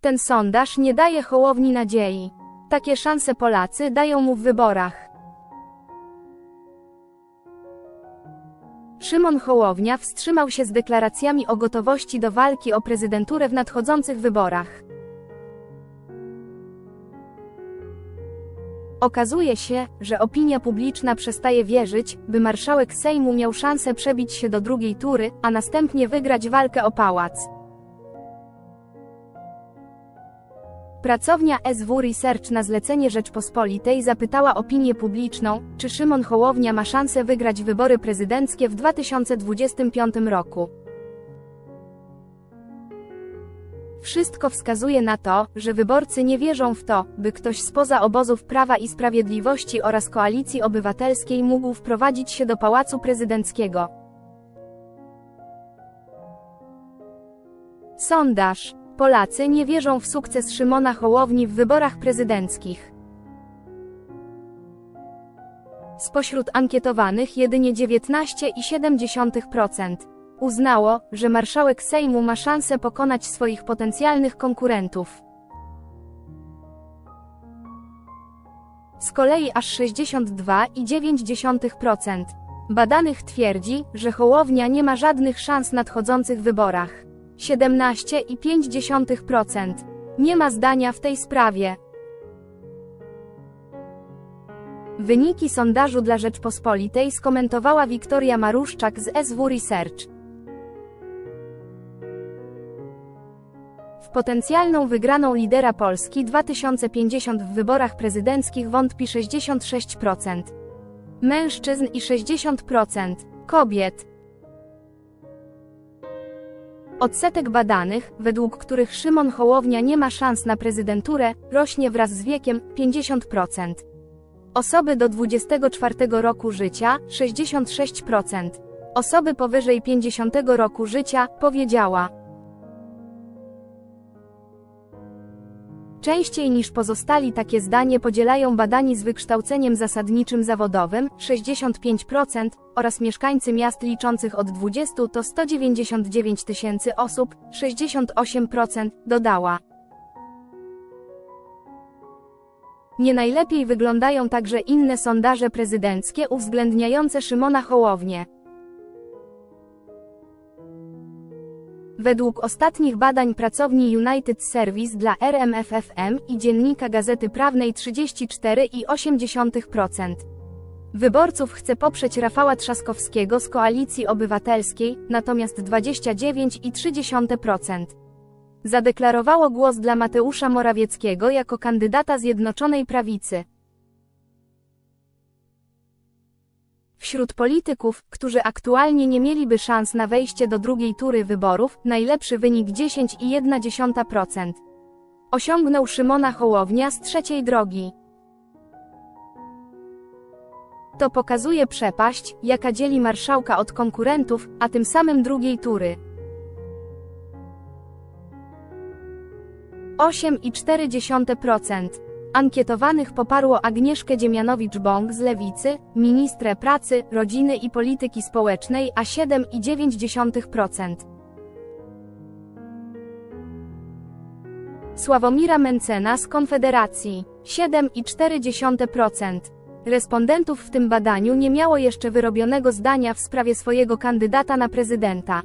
Ten sondaż nie daje Hołowni nadziei. Takie szanse Polacy dają mu w wyborach. Szymon Hołownia wstrzymał się z deklaracjami o gotowości do walki o prezydenturę w nadchodzących wyborach. Okazuje się, że opinia publiczna przestaje wierzyć, by marszałek Sejmu miał szansę przebić się do drugiej tury, a następnie wygrać walkę o pałac. Pracownia SW Research na zlecenie Rzeczpospolitej zapytała opinię publiczną, czy Szymon Hołownia ma szansę wygrać wybory prezydenckie w 2025 roku. Wszystko wskazuje na to, że wyborcy nie wierzą w to, by ktoś spoza obozów Prawa i Sprawiedliwości oraz Koalicji Obywatelskiej mógł wprowadzić się do Pałacu Prezydenckiego. Sondaż. Polacy nie wierzą w sukces Szymona Hołowni w wyborach prezydenckich. Spośród ankietowanych jedynie 19,7% uznało, że marszałek Sejmu ma szansę pokonać swoich potencjalnych konkurentów. Z kolei aż 62,9% badanych twierdzi, że Hołownia nie ma żadnych szans w nadchodzących wyborach. 17,5% nie ma zdania w tej sprawie. Wyniki sondażu dla Rzeczpospolitej skomentowała Wiktoria Maruszczak z SW Research. W potencjalną wygraną lidera Polski 2050 w wyborach prezydenckich wątpi 66% mężczyzn i 60% kobiet. Odsetek badanych, według których Szymon Hołownia nie ma szans na prezydenturę, rośnie wraz z wiekiem 50%. Osoby do 24 roku życia 66%. Osoby powyżej 50 roku życia powiedziała. Częściej niż pozostali takie zdanie podzielają badani z wykształceniem zasadniczym zawodowym 65% oraz mieszkańcy miast liczących od 20 to 199 tysięcy osób 68% dodała. Nie najlepiej wyglądają także inne sondaże prezydenckie uwzględniające Szymona Hołownię. Według ostatnich badań pracowni United Service dla RMFFM i dziennika Gazety Prawnej 34,8%. Wyborców chce poprzeć Rafała Trzaskowskiego z Koalicji Obywatelskiej, natomiast 29,3%. Zadeklarowało głos dla Mateusza Morawieckiego jako kandydata Zjednoczonej Prawicy. Wśród polityków, którzy aktualnie nie mieliby szans na wejście do drugiej tury wyborów, najlepszy wynik 10,1% osiągnął Szymona Hołownia z trzeciej drogi. To pokazuje przepaść, jaka dzieli marszałka od konkurentów, a tym samym drugiej tury. 8,4% Ankietowanych poparło Agnieszkę Dziemianowicz-Bąk z Lewicy, ministrę pracy, rodziny i polityki społecznej, a 7,9%. Sławomira Mencena z Konfederacji 7,4%. Respondentów w tym badaniu nie miało jeszcze wyrobionego zdania w sprawie swojego kandydata na prezydenta.